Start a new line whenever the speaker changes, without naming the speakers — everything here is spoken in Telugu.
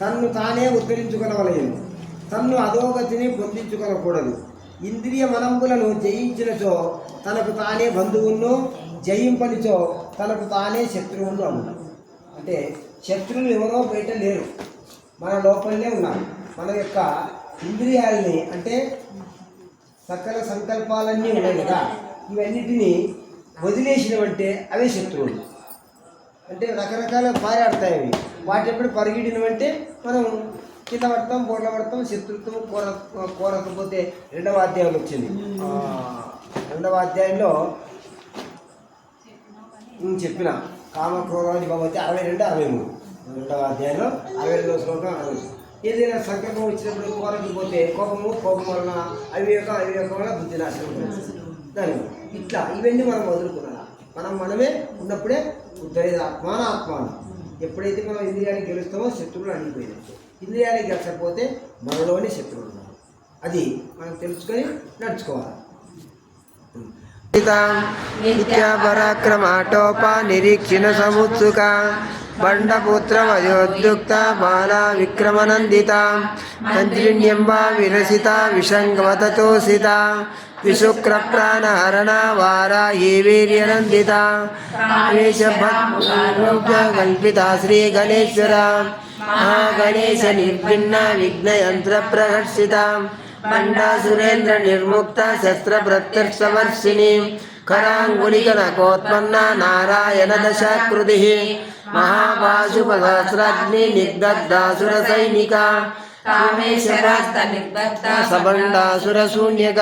తన్ను తానే ఉద్ధరించుకొనవలయను తన్ను అధోగతిని పొందించుకొనకూడదు. ఇంద్రియ మనములను జయించినచో తనకు తానే బంధువును జయింపనిచో తనకు తానే శత్రువును అను అంటే శత్రువులు ఎవరో బయట లేరు. మన లోపలనే ఉన్నారు. మన యొక్క ఇంద్రియాలని అంటే సకల సంకల్పాలన్నీ ఉన్నాయి కదా. ఇవన్నిటినీ వదిలేసినవంటే అవే శత్రువులు. అంటే రకరకాల పారాడతాయి అవి. వాటి ఎప్పుడు పరిగిడినవంటే మనం కింద పడతాం బోర్ల పడతాం శత్రుత్వం కోర కోరకపోతే రెండవ అధ్యాయంలో వచ్చింది. రెండవ అధ్యాయంలో నేను చెప్పిన కామక్రోధాన్ని భగవతి అరవై రెండు అరవై మూడు. రెండవ అధ్యాయంలో అరవై రెండవ శ్లోకం అరవై ఏదైనా సంకల్పం వచ్చినప్పుడు కోరకపోతే కోపము కోపం వలన అవివేకం అవివేకం వలన బుద్ధి నాశనం దాని ఇట్లా ఇవన్నీ మనం వదులుకున్నాం. మనం మనమే ఉన్నప్పుడే ఉద్ధరేది ఆత్మాన ఆత్మాన ఎప్పుడైతే మనం ఇంద్రియాన్ని గెలుస్తామో శత్రువులు అడిగిపోయినట్టు ఇంద్రియాన్ని గెలచకపోతే మనలోనే శత్రువులు ఉన్నారు. అది మనం తెలుసుకొని నడుచుకోవాలి. నిత్యాపరాక్రమాటోపా నిరీక్షణ సముత్సుక బండపుత్రమయోద్యుక్త బాలా విక్రమనందిత మంత్రిణ్యంబా విరసిత విషంగమతతోసిత విశుక్ర ప్రాణహరణ వారా వీర్యనందిత కల్పిత శ్రీ గణేశ్వర మహాగణేశ నిర్భిన్న విఘ్నయంత్ర ప్రహర్షిత మండా సురేంద్ర నిర్ముక్త శస్త్ర ప్రత్యక్షవర్షిణి కరాంగులికనకోత్పన్న నారాయణ దశాకృతి మహాపాశుపసహస్రాగ్ని నిర్దగ్ధాసుర సైనిక
కామేశ్వరాస్త నిర్దగ్ధ
సబండాసుర శూన్యక